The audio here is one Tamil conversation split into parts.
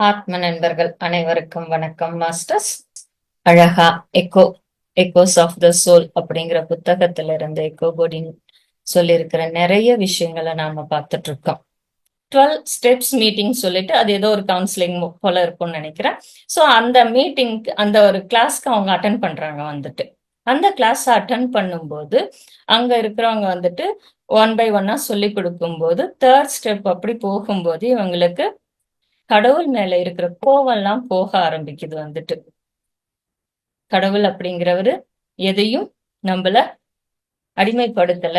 ஆத்ம நண்பர்கள் அனைவருக்கும் வணக்கம் மாஸ்டர்ஸ். அழகா echo echoes of the soul அப்படிங்கிற புத்தகத்துல இருந்து எக்கோ போடின் சொல்லியிருக்கிற நிறைய விஷயங்களை நாம பார்த்துட்டு இருக்கோம் டுவெல் ஸ்டெப்ஸ் மீட்டிங் சொல்லிட்டு அது ஏதோ ஒரு கவுன்சிலிங் போல இருக்கும்னு நினைக்கிறேன். ஸோ அந்த மீட்டிங் அந்த ஒரு கிளாஸ்க்கு அவங்க அட்டன் பண்றாங்க வந்துட்டு. அந்த கிளாஸ் அட்டன் பண்ணும்போது அங்க இருக்கிறவங்க வந்துட்டு ஒன் பை ஒன்னா சொல்லி கொடுக்கும்போது தேர்ட் ஸ்டெப் அப்படி போகும்போது இவங்களுக்கு கடவுள் மேல இருக்கிற கோவம்லாம் போக ஆரம்பிக்குது வந்துட்டு. கடவுள் அப்படிங்கிறவரு எதையும் நம்மள அடிமைப்படுத்தல.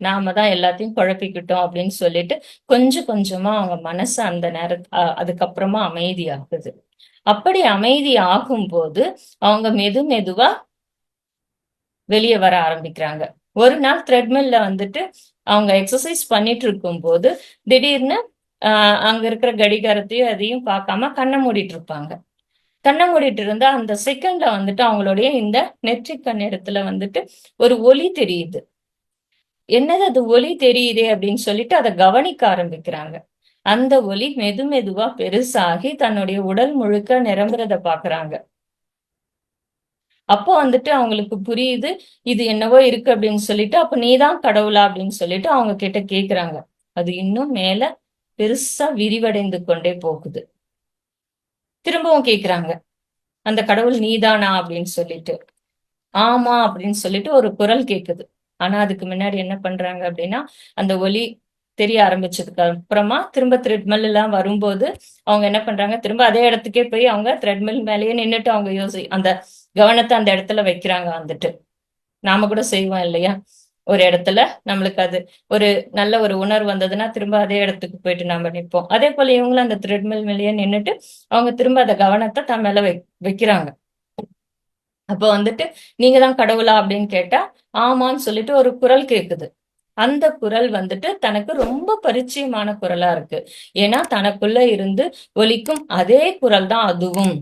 நாம தான் எல்லாத்தையும் குழப்பிக்கிட்டோம் அப்படின்னு சொல்லிட்டு கொஞ்சம் கொஞ்சமா அவங்க மனசு அந்த நேர அதுக்கப்புறமா அமைதியாகுது. அப்படி அமைதி ஆகும்போது அவங்க மெது மெதுவா வெளியே வர ஆரம்பிக்கிறாங்க. ஒரு நாள் த்ரெட்மில்ல வந்துட்டு அவங்க எக்ஸசைஸ் பண்ணிட்டு இருக்கும் போது திடீர்னு ஆஹ் அங்க இருக்கிற கடிகாரத்தையும் அதையும் பார்க்காம கண்ணை மூடிட்டு இருப்பாங்க. கண்ணை மூடிட்டு இருந்தா அந்த செகண்ட்ல வந்துட்டு அவங்களுடைய இந்த நெற்றிக் கண்ணிடத்துல வந்துட்டு ஒரு ஒலி தெரியுது. என்னது அது ஒலி தெரியுதே அப்படின்னு சொல்லிட்டு அதை கவனிக்க ஆரம்பிக்கிறாங்க. அந்த ஒலி மெது மெதுவா பெருசாகி தன்னுடைய உடல் முழுக்க நிரம்புறத பாக்குறாங்க அப்போ வந்துட்டு அவங்களுக்கு புரியுது இது என்னவோ இருக்கு அப்படின்னு சொல்லிட்டு அப்ப நீதான் கடவுளா அப்படின்னு சொல்லிட்டு அவங்க கிட்ட கேக்குறாங்க. அது இன்னும் மேல பெருசா விரிவடைந்து கொண்டே போகுது. திரும்பவும் கேக்குறாங்க. அந்த கடவுள் நீதானா அப்படின்னு சொல்லிட்டு. ஆமா அப்படின்னு சொல்லிட்டு ஒரு குரல் கேக்குது. ஆனா அதுக்கு முன்னாடி என்ன பண்றாங்க அப்படின்னா அந்த ஒலி தெரிய ஆரம்பிச்சதுக்கு அப்புறமா திரும்ப த்ரெட்மில் எல்லாம் வரும்போது அவங்க என்ன பண்றாங்க திரும்ப அதே இடத்துக்கே போய் அவங்க த்ரெட்மில் மேலேயே நின்றுட்டு அவங்க யோசி அந்த கவனத்தை அந்த இடத்துல வைக்கிறாங்க வந்துட்டு. நாம கூட செய்வோம் இல்லையா? ஒரு இடத்துல நம்மளுக்கு அது ஒரு நல்ல ஒரு உணர்வு வந்ததுன்னா திரும்ப அதே இடத்துக்கு போயிட்டு நாம நிற்போம். அதே போல இவங்களும் அந்த த்ரெட்மில் மேலேயே நின்றுட்டு அவங்க திரும்ப அந்த கவனத்தை தன் மேல வை வைக்கிறாங்க. அப்போ வந்துட்டு நீங்க தான் கடவுளா அப்படின்னு கேட்டா ஆமான்னு சொல்லிட்டு ஒரு குரல் கேக்குது. அந்த குரல் வந்துட்டு தனக்கு ரொம்ப பரிச்சயமான குரலா இருக்கு. ஏன்னா தனக்குள்ள இருந்து ஒலிக்கும் அதே குரல் தான் அதுவும்.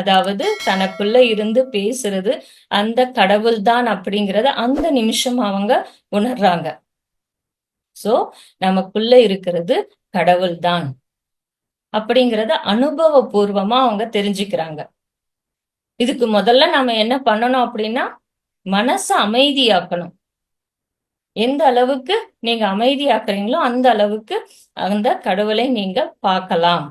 அதாவது தனக்குள்ள இருந்து பேசுறது அந்த கடவுள் தான் அப்படிங்கறத அந்த நிமிஷம் அவங்க உணர்றாங்க. சோ நமக்குள்ள இருக்கிறது கடவுள் தான் அப்படிங்கறத அனுபவபூர்வமா அவங்க தெரிஞ்சுக்கிறாங்க. இதுக்கு முதல்ல நம்ம என்ன பண்ணணும் அப்படின்னா மனசை அமைதியாக்கணும். எந்த அளவுக்கு நீங்க அமைதியாக்குறீங்களோ அந்த அளவுக்கு அந்த கடவுளை நீங்க பார்க்கலாம்.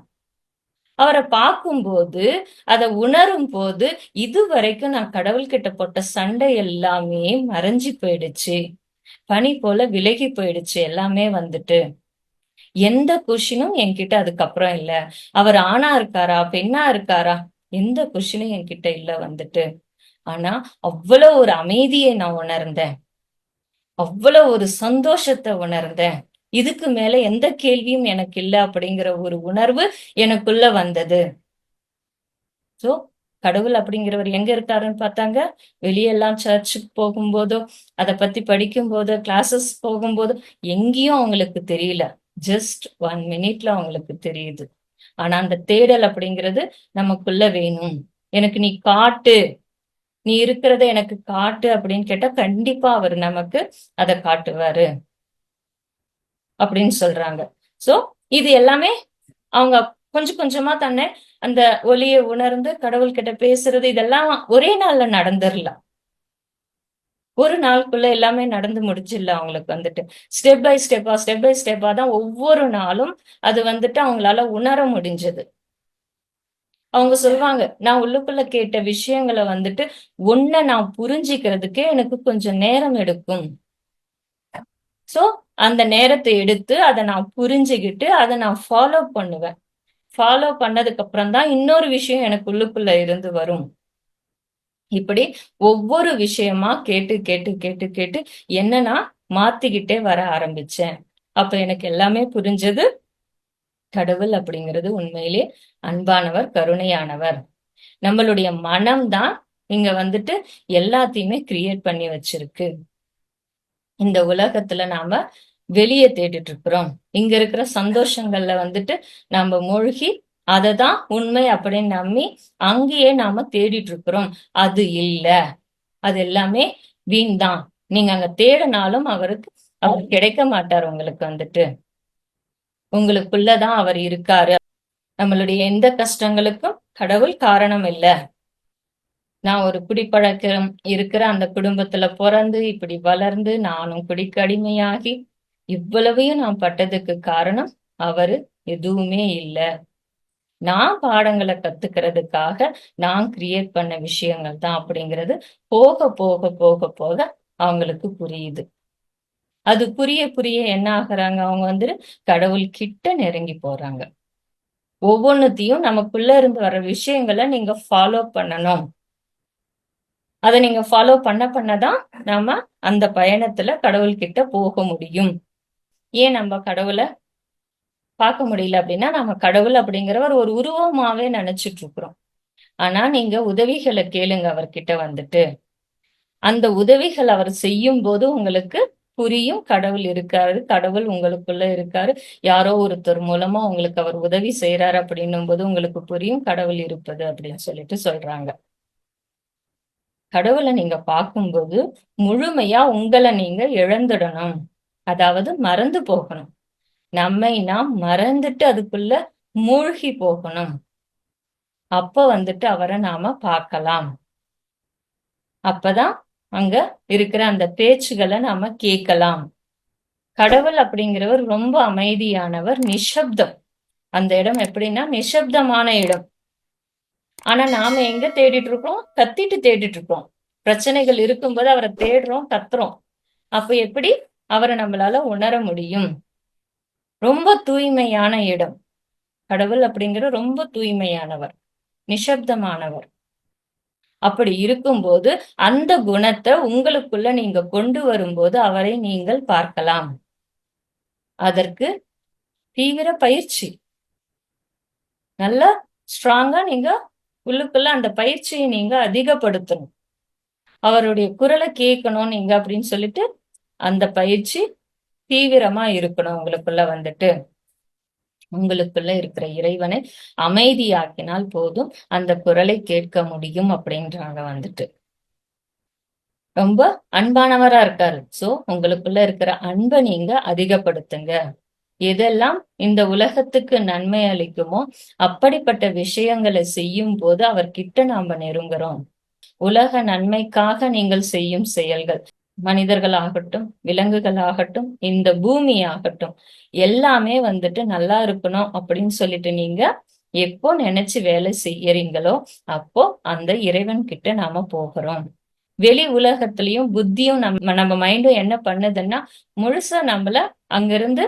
அவரை பார்க்கும்போது அதை உணரும் போது இது வரைக்கும் நான் கடவுள்கிட்ட போட்ட சண்டை எல்லாமே மறைஞ்சு போயிடுச்சு. பனி போல விலகி போயிடுச்சு எல்லாமே வந்துட்டு. எந்த கொஷினும் என்கிட்ட அதுக்கப்புறம் இல்ல. அவர் ஆணா இருக்காரா பெண்ணா இருக்காரா? எந்த கொஷினும் என்கிட்ட இல்ல வந்துட்டு. ஆனா அவ்வளவு ஒரு அமைதியை நான் உணர்ந்தேன். அவ்வளவு ஒரு சந்தோஷத்தை உணர்ந்தேன். இதுக்கு மேல எந்த கேள்வியும் எனக்கு இல்ல அப்படிங்கிற ஒரு உணர்வு எனக்குள்ள வந்தது. சோ கடவுள் அப்படிங்கிறவர் எங்க இருக்காருன்னு பார்த்தாங்க. வெளியெல்லாம் சர்ச்சுக்கு போகும்போதோ அதை பத்தி படிக்கும் போதோ கிளாஸஸ் போகும்போதோ எங்கேயும் அவங்களுக்கு தெரியல. ஜஸ்ட் ஒன் மினிட்ல அவங்களுக்கு தெரியுது. ஆனா அந்த தேடல் அப்படிங்கிறது நமக்குள்ள வேணும். எனக்கு நீ காட்டு. நீ இருக்கிறத எனக்கு காட்டு அப்படின்னு கேட்டா கண்டிப்பா அவர் நமக்கு அதை காட்டுவாரு. அப்படின்னு சொல்றாங்க. சோ இது எல்லாமே அவங்க கொஞ்சம் கொஞ்சமா தன்னை அந்த ஒலியை உணர்ந்து கடவுள் கிட்ட பேசுறது இதெல்லாம் ஒரே நாள்ல நடந்துடலாம் ஒரு நாளுக்குள்ள எல்லாமே நடந்து முடிச்சிடல அவங்களுக்கு வந்துட்டு. ஸ்டெப் பை ஸ்டெப்பா ஸ்டெப் பை ஸ்டெப்பா தான் ஒவ்வொரு நாளும் அது வந்துட்டு அவங்களால உணர முடிஞ்சது. அவங்க சொல்லுவாங்க நான் உள்ளுக்குள்ள கேட்ட விஷயங்களை வந்துட்டு ஒன்ன நான் புரிஞ்சிக்கிறதுக்கே எனக்கு கொஞ்சம் நேரம் எடுக்கும். சோ அந்த நேரத்தை எடுத்து அதை நான் புரிஞ்சுக்கிட்டு அதை நான் ஃபாலோ பண்ணுவேன். ஃபாலோ பண்ணதுக்கு அப்புறம் தான் இன்னொரு விஷயம் எனக்கு உள்ளுக்குள்ள இருந்து வரும். இப்படி ஒவ்வொரு விஷயமா கேட்டு கேட்டு கேட்டு கேட்டு என்னன்னா மாத்திக்கிட்டே வர ஆரம்பிச்சேன். அப்ப எனக்கு எல்லாமே புரிஞ்சது. கடவுள் அப்படிங்கிறது உண்மையிலே அன்பானவர் கருணையானவர். நம்மளுடைய மனம்தான் இங்க வந்துட்டு எல்லாத்தையுமே கிரியேட் பண்ணி வச்சிருக்கு. இந்த உலகத்துல நாம வெளியே தேடிட்டு இருக்கிறோம் இங்க இருக்கிற சந்தோஷங்கள்ல வந்துட்டு நம்ம மூழ்கி அதை தான் உண்மை அப்படின்னு நம்பி அங்கேயே நாம தேடிட்டு இருக்கிறோம் அது இல்ல. அது எல்லாமே வீண் தான் நீங்க அங்க தேடினாலும் அவருக்கு அவர் கிடைக்க மாட்டார் உங்களுக்கு வந்துட்டு. உங்களுக்குள்ளதான் அவர் இருக்காரு. நம்மளுடைய எந்த கஷ்டங்களுக்கும் கடவுள் காரணம் இல்ல. நான் ஒரு குடிப்பழக்கம் இருக்கிற அந்த குடும்பத்துல பிறந்து இப்படி வளர்ந்து நானும் குடிக்கடிமையாகி இவ்வளவையும் நான் பட்டதுக்கு காரணம் அவரு எதுவுமே இல்ல. நான் பாடங்களை கத்துக்கிறதுக்காக நான் கிரியேட் பண்ண விஷயங்கள் தான் அப்படிங்கிறது போக போக போக போக அவங்களுக்கு புரியுது. அது புரிய புரிய என்ன ஆகுறாங்க? அவங்க வந்துட்டு கடவுள் கிட்ட நெருங்கி போறாங்க. ஒவ்வொன்னுத்தையும் நமக்குள்ள இருந்து வர விஷயங்களை நீங்க ஃபாலோ பண்ணணும். அதை நீங்க ஃபாலோ பண்ண பண்ணதான் நாம அந்த பயணத்துல கடவுள் கிட்ட போக முடியும். ஏன் நம்ம கடவுளை பார்க்க முடியல அப்படின்னா நம்ம கடவுள் அப்படிங்கிறவர் ஒரு உருவமாவே நினைச்சிட்டு இருக்கிறோம். ஆனா நீங்க உதவிகளை கேளுங்க அவர்கிட்ட வந்துட்டு. அந்த உதவிகள் அவர் செய்யும் போது உங்களுக்கு புரியும் கடவுள் இருக்காரு கடவுள் உங்களுக்குள்ள இருக்காரு. யாரோ ஒருத்தர் மூலமா உங்களுக்கு அவர் உதவி செய்யறாரு அப்படின்னும் போது உங்களுக்கு புரியும் கடவுள் இருப்பது அப்படின்னு சொல்லிட்டு சொல்றாங்க. கடவுளை நீங்க பார்க்கும்போது முழுமையா உங்களை நீங்க இழந்துடணும். அதாவது மறந்து போகணும். நம்மை நாம் மறந்துட்டு அதுக்குள்ள மூழ்கி போகணும். அப்ப வந்துட்டு அவரை நாம பார்க்கலாம். அப்பதான் அங்க இருக்கிற அந்த பேச்சுகளை நாம கேட்கலாம். கடவுள் அப்படிங்கிறவர் ரொம்ப அமைதியானவர் நிசப்தம். அந்த இடம் எப்படின்னா நிசப்தமான இடம். ஆனா நாம எங்க தேடிட்டு இருக்கோம் கத்திட்டு தேடிட்டு இருக்கோம் பிரச்சனைகள் இருக்கும்போது அவரை தேடுறோம் கத்துறோம். அப்ப எப்படி? அவரை நம்மளால உணர முடியும். ரொம்ப தூய்மையான இடம். கடவுள் அப்படிங்கிற ரொம்ப தூய்மையானவர். நிசப்தமானவர். அப்படி இருக்கும்போது அந்த குணத்தை உங்களுக்குள்ள நீங்க கொண்டு வரும்போது அவரை நீங்கள் பார்க்கலாம். அதற்கு தீவிர பயிற்சி. நல்லா ஸ்ட்ராங்கா நீங்க உள்ளுக்குள்ள அந்த பயிற்சியை நீங்க அதிகப்படுத்தணும். அவருடைய குரலை கேட்கணும் நீங்க அப்படின்னு சொல்லிட்டு அந்த பயிற்சி தீவிரமா இருக்கணும் உங்களுக்குள்ள வந்துட்டு. உங்களுக்குள்ள இருக்கிற இறைவனை அமைதியாக்கினால் போதும் அந்த குரலை கேட்க முடியும் அப்படின்றாங்க வந்துட்டு. ரொம்ப அன்பானவரா இருக்காரு. சோ உங்களுக்குள்ள இருக்கிற அன்பை நீங்க அதிகப்படுத்துங்க. எதெல்லாம் இந்த உலகத்துக்கு நன்மை அளிக்குமோ அப்படிப்பட்ட விஷயங்களை செய்யும் போது அவர்கிட்ட நாம நெருங்குறோம். உலக நன்மைக்காக நீங்கள் செய்யும் செயல்கள். மனிதர்கள் ஆகட்டும் விலங்குகள் ஆகட்டும் இந்த பூமி ஆகட்டும் எல்லாமே வந்துட்டு நல்லா இருக்கணும் அப்படின்னு சொல்லிட்டு நீங்க எப்போ நினைச்சு வேலை செய்யறீங்களோ அப்போ அந்த இறைவன் கிட்ட நாம போகிறோம். வெளி உலகத்திலயும் புத்தியும் நம்ம நம்ம மைண்டும் என்ன பண்ணுதுன்னா முழுசா நம்மள அங்கிருந்து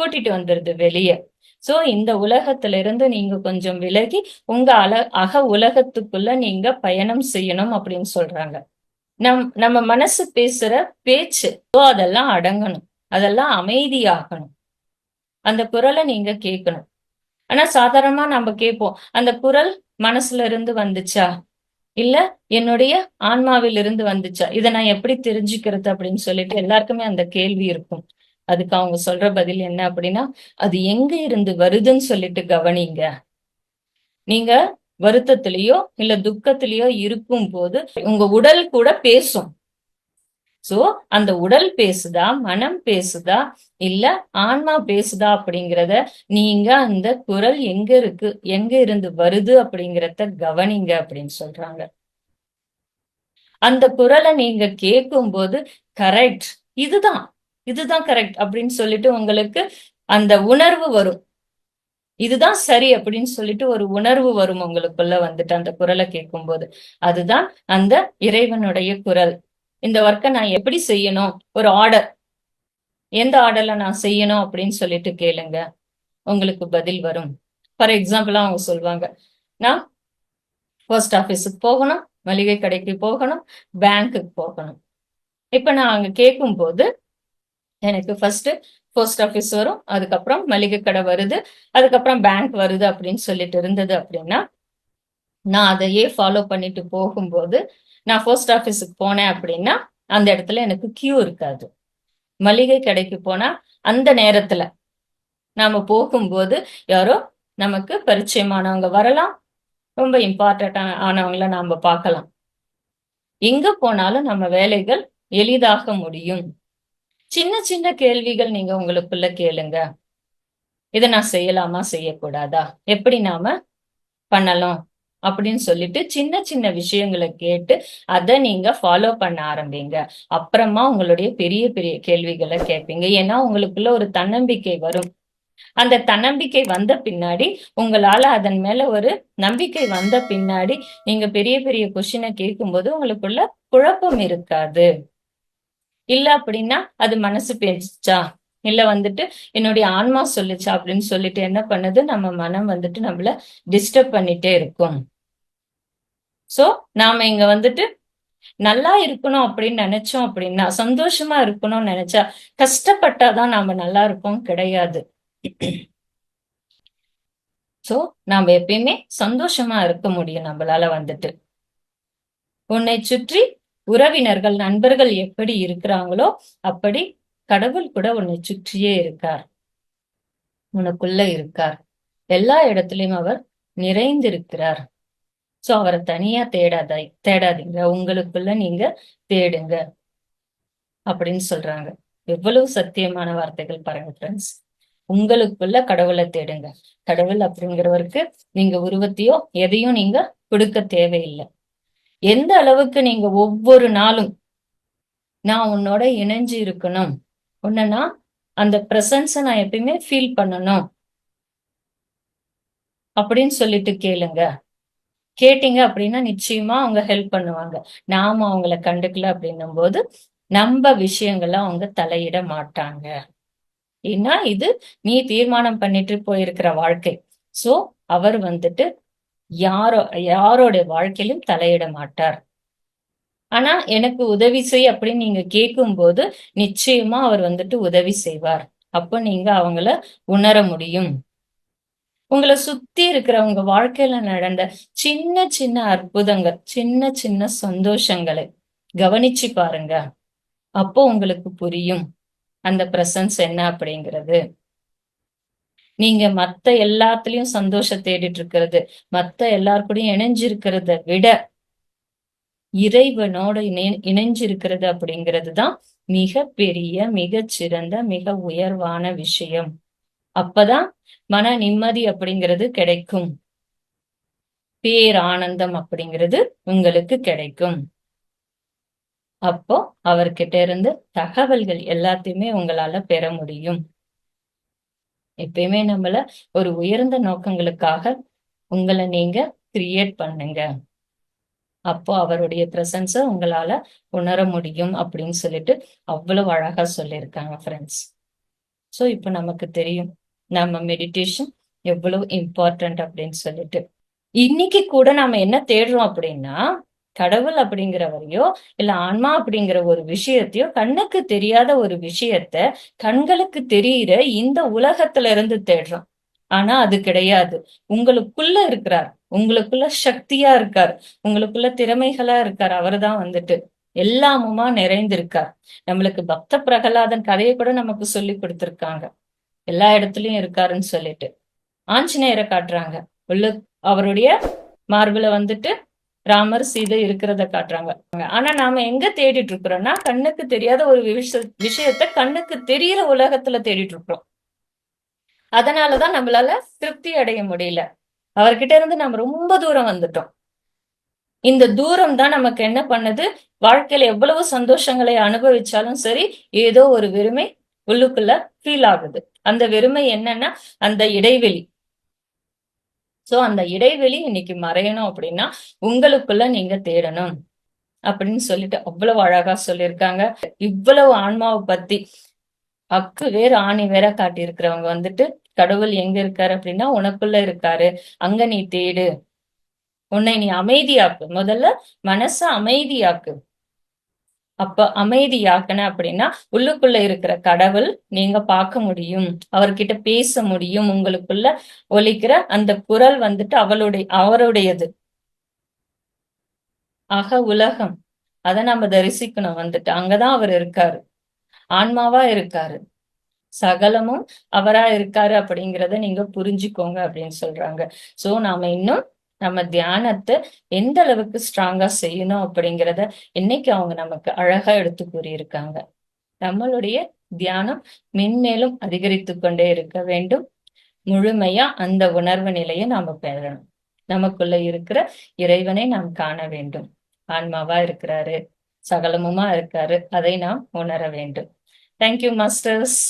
கூட்டிட்டு வந்துருது வெளியே. சோ இந்த உலகத்துல இருந்து நீங்க கொஞ்சம் விலகி உங்க அல அக உலகத்துக்குள்ள நீங்க பயணம் செய்யணும் அப்படின்னு சொல்றாங்க. நம் நம்ம மனசு பேசுற பேச்சு அதெல்லாம் அடங்கணும். அதெல்லாம் அமைதியாகணும். அந்த குரலை நீங்க கேட்கணும். ஆனா சாதாரணமா நம்ம கேட்போம் அந்த குரல் மனசுல இருந்து வந்துச்சா? இல்ல என்னுடைய ஆன்மாவிலிருந்து வந்துச்சா? இதை நான் எப்படி தெரிஞ்சுக்கிறது அப்படின்னு சொல்லிட்டு எல்லாருக்குமே அந்த கேள்வி இருக்கும். அதுக்கு அவங்க சொல்ற பதில் என்ன அப்படின்னா அது எங்க இருந்து வருதுன்னு சொல்லிட்டு கவனிங்க. நீங்க வருத்தத்திலயோ இல்ல துக்கத்திலயோ இருக்கும் போது உங்க உடல் கூட பேசும். சோ அந்த உடல் பேசுதா மனம் பேசுதா இல்ல ஆன்மா பேசுதா அப்படிங்கிறத நீங்க அந்த குரல் எங்க இருக்கு எங்க இருந்து வருது அப்படிங்கிறத கவனிங்க அப்படின்னு சொல்றாங்க. அந்த குரலை நீங்க கேட்கும் போது கரெக்ட் இதுதான். இதுதான் கரெக்ட் அப்படின்னு சொல்லிட்டு உங்களுக்கு அந்த உணர்வு வரும். இதுதான் சரி அப்படின்னு சொல்லிட்டு ஒரு உணர்வு வரும் உங்களுக்குள்ள வந்துட்டு அந்த குரலை கேட்கும் போது அதுதான் அந்த இறைவனுடைய குரல். இந்த ஒர்க்கை நான் எப்படி செய்யணும்? ஒரு ஆர்டர் எந்த ஆர்டர்ல நான் செய்யணும் அப்படின்னு சொல்லிட்டு கேளுங்க. உங்களுக்கு பதில் வரும். ஃபார் எக்ஸாம்பிளா அவங்க சொல்லுவாங்க நான் போஸ்ட் ஆஃபீஸுக்கு போகணும் மளிகை கடைக்கு போகணும் பேங்க்குக்கு போகணும். இப்ப நான் அங்க கேட்கும் போது எனக்கு ஃபர்ஸ்ட் போஸ்ட் ஆஃபீஸ் வரும். அதுக்கப்புறம் மளிகை கடை வருது. அதுக்கப்புறம் பேங்க் வருது அப்படின்னு சொல்லிட்டு இருந்தது அப்படின்னா நான் அதையே ஃபாலோ பண்ணிட்டு போகும்போது நான் போஸ்ட் ஆஃபீஸுக்கு போனேன் அப்படின்னா அந்த இடத்துல எனக்கு கியூ இருக்காது. மளிகை கடைக்கு போனா அந்த நேரத்துல நாம போகும்போது யாரோ நமக்கு பரிச்சயமானவங்க வரலாம். ரொம்ப இம்பார்ட்டன்ட் ஆனவங்கள நாம பார்க்கலாம். எங்க போனாலும் நம்ம வேலைகள் எளிதாக முடியும். சின்ன சின்ன கேள்விகள் நீங்க உங்களுக்குள்ள கேளுங்க. இதை நான் செய்யலாமா செய்யக்கூடாதா? எப்படி நாம பண்ணலாம் அப்படின்னு சொல்லிட்டு சின்ன சின்ன விஷயங்களை கேட்டு அதை நீங்க ஃபாலோ பண்ண ஆரம்பிங்க. அப்புறமா உங்களுடைய பெரிய பெரிய கேள்விகளை கேட்பீங்க. ஏன்னா உங்களுக்குள்ள ஒரு தன்னம்பிக்கை வரும். அந்த தன்னம்பிக்கை வந்த பின்னாடி உங்களால அதன் மேல ஒரு நம்பிக்கை வந்த பின்னாடி நீங்க பெரிய பெரிய கொஷினை கேட்கும்போது உங்களுக்குள்ள குழப்பம் இருக்காது. இல்ல அப்படின்னா அது மனசு பேசிச்சா? இல்ல வந்துட்டு என்னுடைய ஆன்மா சொல்லுச்சா அப்படின்னு சொல்லிட்டு என்ன பண்ணுது? நம்ம மனம் வந்துட்டு நம்மள டிஸ்டர்ப் பண்ணிட்டே இருக்கும். சோ நாம இங்க வந்துட்டு நல்லா இருக்கணும் அப்படின்னு நினைச்சோம் அப்படின்னா சந்தோஷமா இருக்கணும்னு நினைச்சா கஷ்டப்பட்டாதான் நாம நல்லா இருப்போம் கிடையாது. சோ நாம எப்பயுமே சந்தோஷமா இருக்க முடியும் நம்மளால வந்துட்டு. உன்னை சுற்றி உறவினர்கள் நண்பர்கள் எப்படி இருக்கிறாங்களோ அப்படி கடவுள் கூட உன்னை சுற்றியே இருக்கார். உனக்குள்ள இருக்கார். எல்லா இடத்துலயும் அவர் நிறைந்திருக்கிறார். சோ அவரை தனியா தேடாதாய் தேடாதீங்க. உங்களுக்குள்ள நீங்க தேடுங்க. அப்படின்னு சொல்றாங்க. எவ்வளவு சத்தியமான வார்த்தைகள் பாருங்க ஃப்ரெண்ட்ஸ் உங்களுக்குள்ள கடவுளை தேடுங்க. கடவுள் அப்படிங்கிறவருக்கு நீங்க உருவத்தையோ எதையும் நீங்க கொடுக்க தேவையில்லை. எந்த அளவுக்கு நீங்க ஒவ்வொரு நாளும் நான் உன்னோட இணைஞ்சு இருக்கணும். உன்னனா அந்த பிரசன்ஸ நான் எப்பயுமே ஃபீல் பண்ணணும். அப்படின்னு சொல்லிட்டு கேளுங்க. கேட்டீங்க அப்படின்னா நிச்சயமா அவங்க ஹெல்ப் பண்ணுவாங்க. நாம அவங்கள கண்டுக்கல அப்படின்னும் போது நம்ம விஷயங்கள அவங்க தலையிட மாட்டாங்க. ஏன்னா இது நீ தீர்மானம் பண்ணிட்டு போயிருக்கிற வாழ்க்கை. சோ அவர் வந்துட்டு யாரோ யாரோட வாழ்க்கையிலும் தலையிட மாட்டார். ஆனா எனக்கு உதவி செய் அப்படின்னு நீங்க கேட்கும் போது நிச்சயமா அவர் வந்துட்டு உதவி செய்வார். அப்ப நீங்க அவங்கள உணர முடியும். உங்களை சுத்தி இருக்கிற உங்க வாழ்க்கையில நடந்த சின்ன சின்ன அற்புதங்கள் சின்ன சின்ன சந்தோஷங்களை கவனிச்சு பாருங்க. அப்போ உங்களுக்கு புரியும். அந்த பிரசன்ஸ் என்ன அப்படிங்கிறது. நீங்க மத்த எல்லாத்துலயும் சந்தோஷம் தேடிட்டு இருக்கிறது. மத்த எல்லாருக்கூடயும் இணைஞ்சிருக்கிறத விட இறைவனோட இணை இணைஞ்சிருக்கிறது அப்படிங்கிறது தான் மிக பெரிய மிக சிறந்த மிக உயர்வான விஷயம். அப்பதான் மன நிம்மதி அப்படிங்கிறது கிடைக்கும். பேரானந்தம் அப்படிங்கிறது உங்களுக்கு கிடைக்கும். அப்போ அவர்கிட்ட இருந்து தகவல்கள் எல்லாத்தையுமே உங்களால பெற முடியும். எப்பயுமே நம்மள ஒரு உயர்ந்த நோக்கங்களுக்காக உங்களை நீங்க கிரியேட் பண்ணுங்க. அப்போ அவருடைய பிரசன்ஸ உங்களால உணர முடியும் அப்படின்னு சொல்லிட்டு அவ்வளவு அழகா சொல்லியிருக்காங்க ஃப்ரெண்ட்ஸ் சோ இப்போ நமக்கு தெரியும் நம்ம மெடிடேஷன் எவ்வளவு இம்பார்ட்டன்ட் அப்படின்னு சொல்லிட்டு. இன்னைக்கு கூட நாம என்ன தேடுறோம் அப்படின்னா கடவுள் அப்படிங்கிறவரையோ இல்ல ஆன்மா அப்படிங்கிற ஒரு விஷயத்தையோ கண்ணுக்கு தெரியாத ஒரு விஷயத்த கண்களுக்கு தெரியிற இந்த உலகத்துல இருந்து தேடுறோம் ஆனா அது கிடையாது. உங்களுக்குள்ள இருக்கிறார். உங்களுக்குள்ள சக்தியா இருக்கார். உங்களுக்குள்ள திறமைகளா இருக்கார். அவர்தான் வந்துட்டு எல்லாமுமா நிறைந்திருக்கார். நம்மளுக்கு பக்த பிரகலாதன் கதையை கூட நமக்கு சொல்லி கொடுத்திருக்காங்க. எல்லா இடத்துலயும் இருக்காருன்னு சொல்லிட்டு. ஆஞ்சநேயரை காட்டுறாங்க. உள்ள அவருடைய மார்பில வந்துட்டு ராமர் சீதை இருக்கிறத காட்டுறாங்க. ஆனா நாம எங்க தேடிட்டு இருக்கிறோம்னா கண்ணுக்கு தெரியாத ஒரு விஷ விஷயத்த கண்ணுக்கு தெரியற உலகத்துல தேடிட்டு இருக்கிறோம். அதனாலதான் நம்மளால திருப்தி அடைய முடியல. அவர்கிட்ட இருந்து நம்ம ரொம்ப தூரம் வந்துட்டோம். இந்த தூரம் தான் நமக்கு என்ன பண்ணுது? வாழ்க்கையில எவ்வளவு சந்தோஷங்களை அனுபவிச்சாலும் சரி ஏதோ ஒரு வெறுமை உள்ளுக்குள்ள ஃபீல் ஆகுது. அந்த வெறுமை என்னன்னா அந்த இடைவெளி. சோ அந்த இடைவெளி இன்னைக்கு மறையணும் அப்படின்னா உங்களுக்குள்ள நீங்க தேடணும். அப்படின்னு சொல்லிட்டு அவ்வளவு அழகா சொல்லியிருக்காங்க. இவ்வளவு ஆன்மாவை பத்தி அக்கு வேற ஆணி வேற காட்டி இருக்கிறவங்க வந்துட்டு கடவுள் எங்க இருக்காரு அப்படின்னா உனக்குள்ள இருக்காரு. அங்க நீ தேடு. உன்னை நீ அமைதியாக்கு. முதல்ல மனச அமைதியாக்கு. அப்ப அமைதியாக்கன அப்படின்னா உள்ளுக்குள்ள இருக்கிற கடவுள் நீங்க பார்க்க முடியும். அவர்கிட்ட பேச முடியும். உங்களுக்குள்ள ஒலிக்கிற அந்த குரல் வந்துட்டு அவளுடைய அவருடையது. அக உலகம். அதை நம்ம தரிசிக்கணும் வந்துட்டு. அங்கதான் அவர் இருக்காரு. ஆன்மாவா இருக்காரு. சகலமும் அவரா இருக்காரு அப்படிங்கிறத நீங்க புரிஞ்சுக்கோங்க அப்படின்னு சொல்றாங்க. சோ நாம இன்னும் நம்ம தியானத்தை எந்த அளவுக்கு ஸ்ட்ராங்கா செய்யணும் அப்படிங்கிறத இன்னைக்கு அவங்க நமக்கு அழகா எடுத்து கூறியிருக்காங்க. நம்மளுடைய தியானம் மென்மேலும் அதிகரித்து கொண்டே இருக்க வேண்டும். முழுமையா அந்த உணர்வு நிலையை நாம பெறணும். நமக்குள்ள இருக்கிற இறைவனை நாம் காண வேண்டும். ஆன்மாவா இருக்கிறாரு சகலமுமா இருக்காரு அதை நாம் உணர வேண்டும். Thank you masters